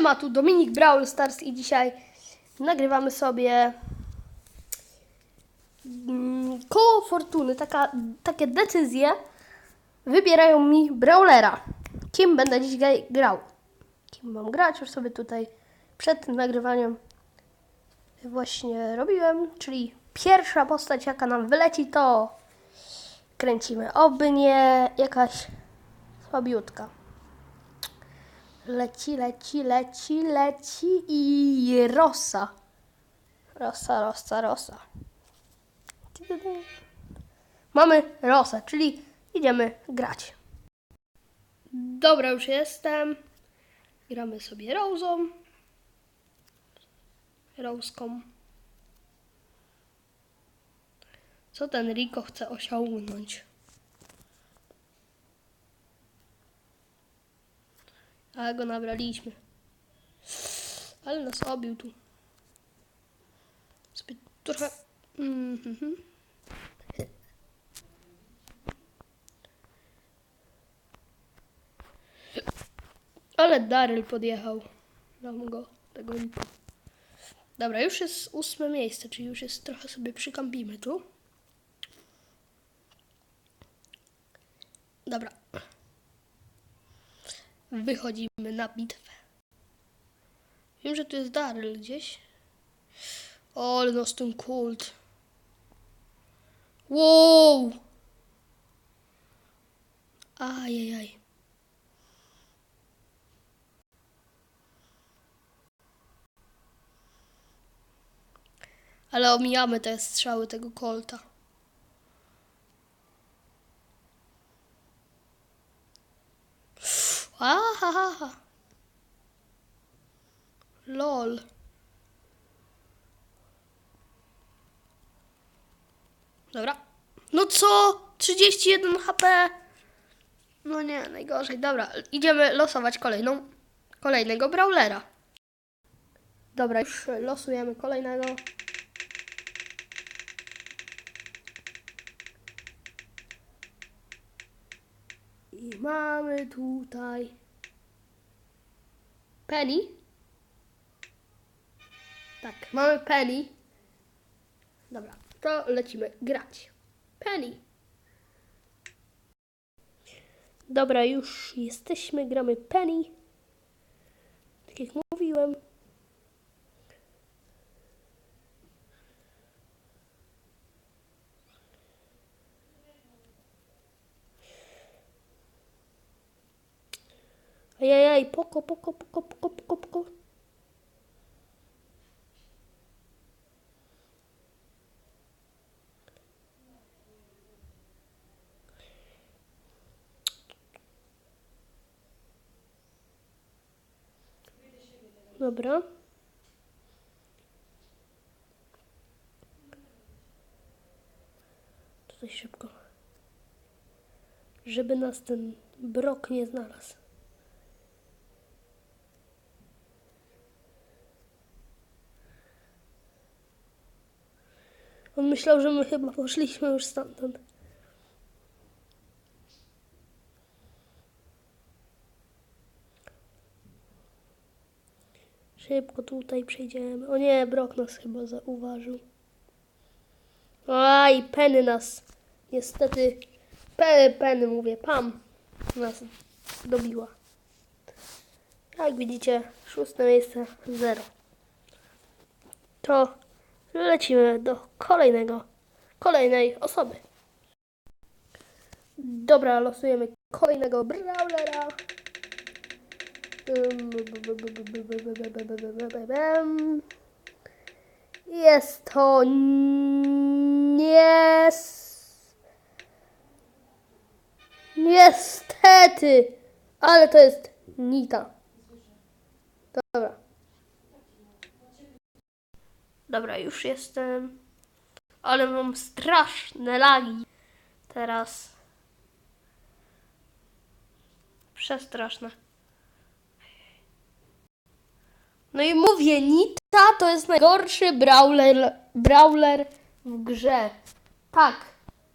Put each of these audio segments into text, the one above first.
Siema, tu Dominik Brawl Stars i dzisiaj nagrywamy sobie mm, koło fortuny. Taka, takie decyzje wybierają mi Brawlera. Kim będę dzisiaj grał? Kim mam grać? Już sobie tutaj przed tym nagrywaniem właśnie robiłem, czyli pierwsza postać jaka nam wyleci to kręcimy. Oby nie jakaś słabiutka. Leci, leci, leci, leci i rosa. Rosa, rosa, rosa. Mamy rosę, czyli idziemy grać. Dobra, już jestem. Gramy sobie Rozą. Roską. Co ten Rico chce osiągnąć? Ale go nabraliśmy. Ale nas obił tu. Sobie trochę... Mhm. Ale Daryl podjechał. Dam go, tego lipa. Dobra, już jest ósme miejsce, czyli już jest trochę sobie przykampimy tu. Dobra. Wychodzimy na bitwę. Wiem, że tu jest Daryl gdzieś. O, ale nos ten kult. Wow! Ajajaj. Ale omijamy te strzały tego kolta. Ahaha. Lol. Dobra. No co? 31 HP. No nie, najgorzej. Dobra, idziemy losować kolejną, kolejnego brawlera. Dobra, już losujemy kolejnego. I mamy tutaj Penny. Tak, mamy Penny. Dobra, to lecimy grać. Penny. Dobra, już jesteśmy, gramy Penny. Tak jak mówiłem. Ajajaj, poko, poko, poko, poko, poko, poko. Dobra. Tutaj szybko. Żeby nas ten brok nie znalazł. On myślał, że my chyba poszliśmy już stamtąd. Szybko tutaj przejdziemy. O nie, Brok nas chyba zauważył. Aj, Penny nas niestety, pe, Penny mówię, Pam nas dobiła. Jak widzicie, szóste miejsce, zero. To lecimy do kolejnego, kolejnej osoby. Dobra, losujemy kolejnego brawlera. Jest to nie... Niestety, ale to jest Nita. Dobra. Dobra, już jestem. Ale mam straszne lagi. Teraz. Przestraszne. No i mówię, Nita to jest najgorszy brawler, brawler w grze. Tak,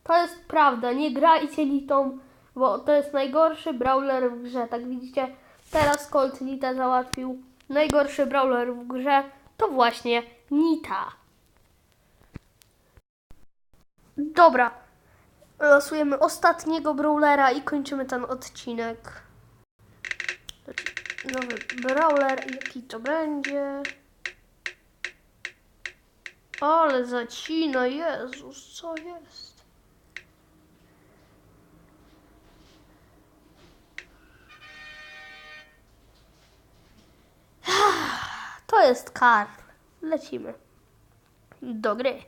to jest prawda. Nie grajcie Nitą, bo to jest najgorszy brawler w grze. Tak widzicie, teraz Colt Nita załatwił. najgorszy brawler w grze to właśnie Nita. Dobra, losujemy ostatniego brawlera i kończymy ten odcinek. Nowy brawler, jaki to będzie? Ale zacina, Jezus, co jest? Jest Karl. Lecimy. Do gry.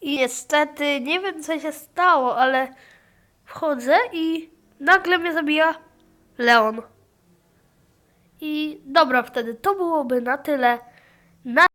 I niestety nie wiem co się stało, ale wchodzę i nagle mnie zabija Leon. I dobra wtedy, to byłoby na tyle. Na